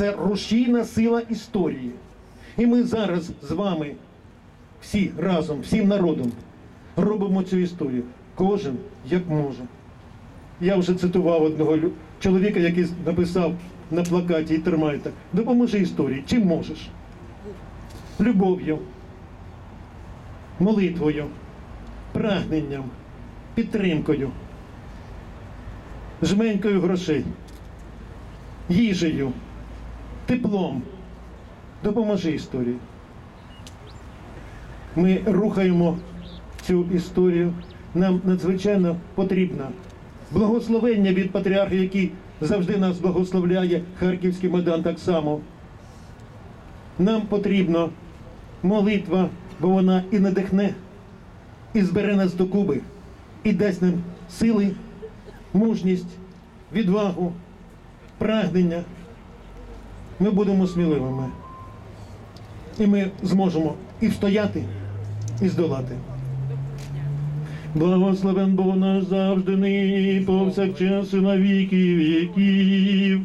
Це рушійна сила історії. І ми зараз з вами всі разом, всім народом робимо цю історію. Кожен як може. Я вже цитував одного чоловіка, який написав на плакаті і тримає так. Допоможи історії, чим можеш? Любов'ю, молитвою, прагненням, підтримкою, жменькою грошей, їжею, теплом. Допоможи історії. Ми рухаємо цю історію. Нам надзвичайно потрібно благословення від патріарха, який завжди нас благословляє, Харківський Майдан так само. Нам потрібно молитва, бо вона і надихне, і збере нас до куби, і дасть нам сили, мужність, відвагу, прагнення. Ми будемо сміливими. І ми зможемо і встояти, і здолати. Благословен Бог наш завжди нині, повсякчас і на віки віків.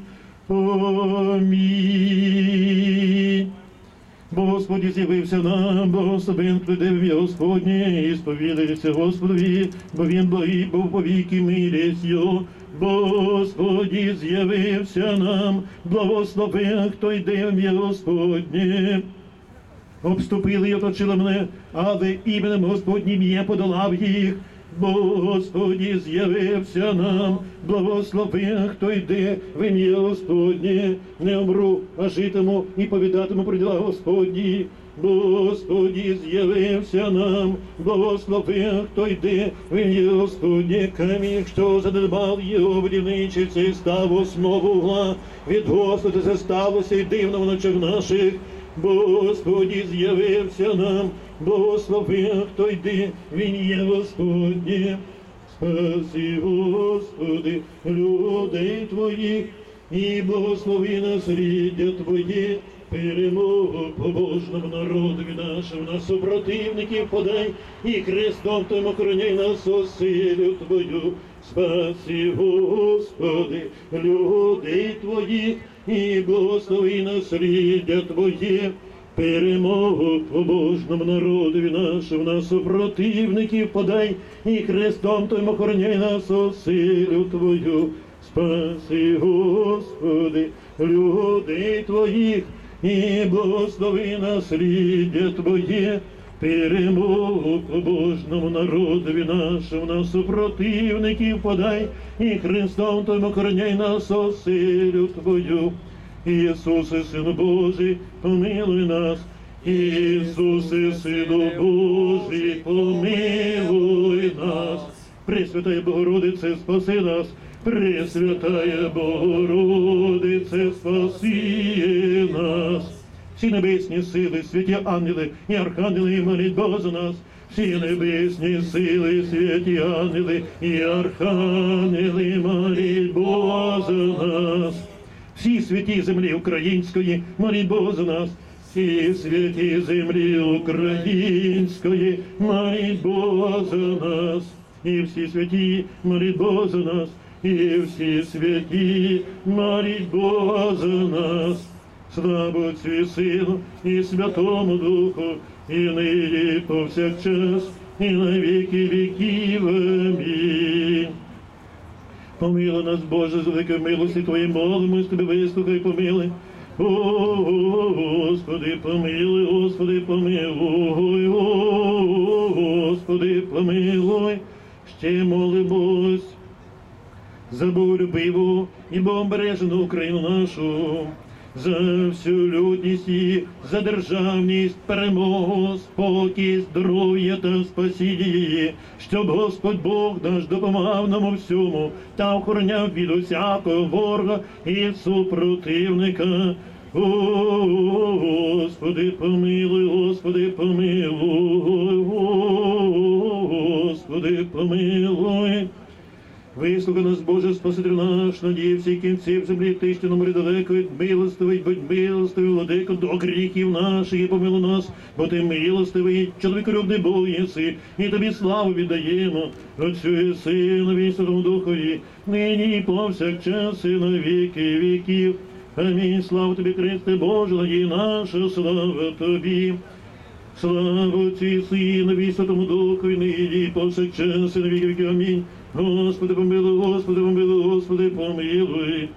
Амінь. Бо Господі з'явився нам, благословен ім'я Господнє, і сповідається Господові, бо він благий був по віки милість його. Господі з'явився нам, благословен, хто йде в ім'я Господнє. Обступили й оточили мене, але іменем Господнім я подолав їх. Господі з'явився нам, благослови, хто йде в ім'я Господнє, не умру, а житиму і повідатиму про діла Господні. Господі з'явився нам, благослови, хто йде в ім'я Господнє, камінь, що задбав його будівничиці, став основу угла. Від Господа це сталося і дивно в ночах наших. Господі з'явився нам, благослови, хто йде, він є Господнє. Спаси, Господи, людей Твоїх, і благослови насліддя Твоє, перемогу побожному народові нашим, на супротивників подай, і хрестом Твоїм охороняй нас оселю Твою. Спаси, Господи, людей Твоїх, і благослови насліддя Твоє, перемогу побожному народові нашим, на супротивників подай, і хрестом Твоїм охороняй нас оселю Твою. Спаси, Господи, людей Твоїх, і благослови насліддя Твоє, перемогу побожному народові нашим, на супротивників подай, і Христом Твоїм охороняй нас оселю Твою. Ісусе, Сину Божий, помилуй нас. Ісусе, Сину Божий, помилуй нас. Пресвятая Богородице, спаси нас. Пресвятая Богородице, спаси нас. Всі небесні сили, святі ангели і архангели, і моліть Бога за нас. Всі небесні сили, святі ангели і архангели, моліть Бога за нас. Всі святі землі української, моліть Бога за нас. Всі святі землі української, моліть Бога за нас. І всі святі, моліть Бога за нас. І всі святі, моліть Бога за нас. Слава Отцю Сину і Святому Духу, і нині повсякчас, і на віки віків. Амінь. Помилуй нас, Боже, з великої милості Твоєї. Молимось, Тобі вислухай, помили. Господи, помилуй, Господи, помилуй, Господи, помилуй, ще молимось за любиву і бомбережену Україну нашу, за всю людність і за державність, перемогу, спокій, здоров'я та спасіння щоб Господь Бог наш допомагав нам у всьому та охороняв від усякого ворога і супротивника. О, Господи, помилуй, Господи, помилуй, Вислухай нас, Боже, Спаситель наш, надії всіх кінців землі, ти, що номери далеко від милостивий, будь милостивий, владико, до гріхів наших і помилуй нас, бо ти милостивий, чоловіколюбний Бог єси, і тобі славу віддаємо, Отцю і Сину, і Святому Духові, нині і повсякчас, і на віки віків. Амінь. Слава тобі, Христе, Боже, надій наша, слава тобі. Слава Отцю і Синові, Святому Духові, нині і повсякчас, і на віки віки. Амінь. Господи, помилуй, Господи, помилуй, Господи, помилуй.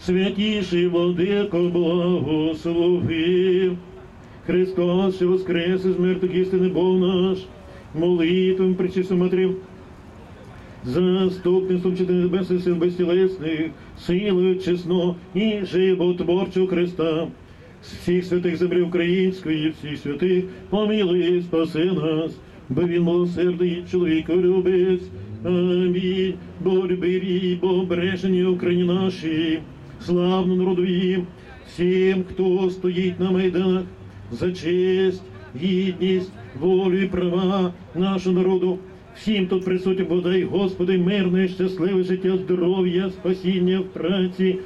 Святіший владико, благослови. Христос, воскрес із мертвих істини Бог наш, молитвам причисну матерів, заступництвом чити небесних сил безтілесних, силою чесно і животворчого Христа, всіх святих землі української, всіх святих, помилуй, спаси нас, бо він милосердий чоловіко любець. Амінь. Бо бо бережені Україні наші, славну народові, всім, хто стоїть на майданах, за честь, гідність, волю і права нашого народу. Всім тут присутнім подай, Господи, мирне, щасливе життя, здоров'я, спасіння в праці,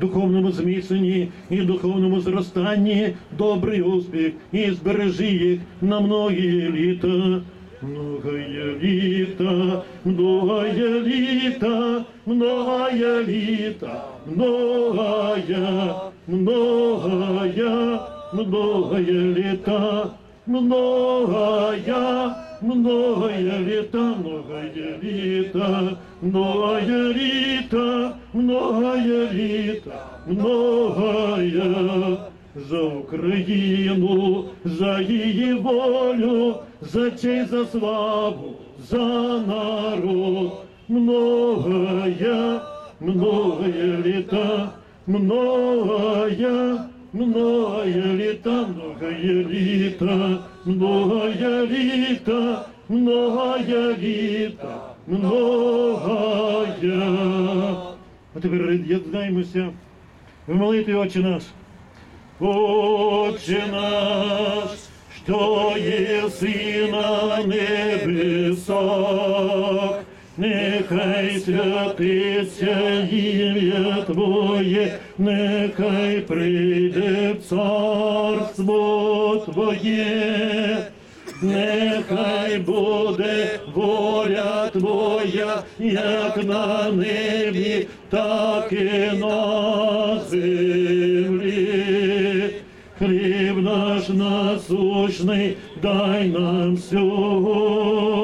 духовному зміцненні і духовному зростанні, добрий успіх і збережи їх на многі літа. Многое літа, многое літа, многое літа, многое, многое, многое літа, многое, многое літа, многое літа, многое літа, многое літа, многое за Україну, за її волю, за честь, за славу, за народ, многое, многое літа, многое, многое літа, многое літа, многое літа, многое літа, многое. А тепер єднаємося в молитві Отче наш. Отче наш, що єси на небесах, нехай святиться ім'я Твоє, нехай прийде царство Твоє. Нехай буде воля Твоя, як на небі, так і на землі. Наш насущний, дай нам сьогодні.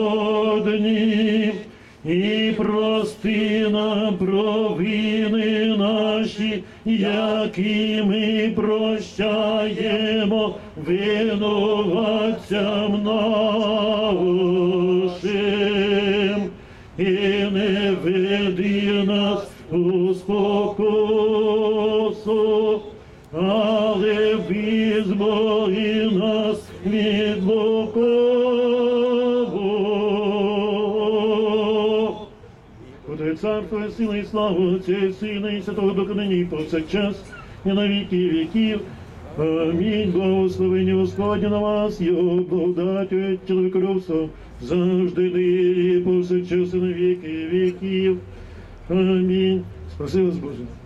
І прости нам провини наші, які ми прощаємо винуватцям нашим. І не веди нас у спокусу, визволи нас від лукавого. Буде царство, сила і слава Отця Сина і Святого нині і повсякчас, і на віки віків. Амінь. Благословення Господня на вас, його благодаттю, чоловіколюбство, завжди нині повсякчас і на віки віків. Амінь. Спаси вас, Боже.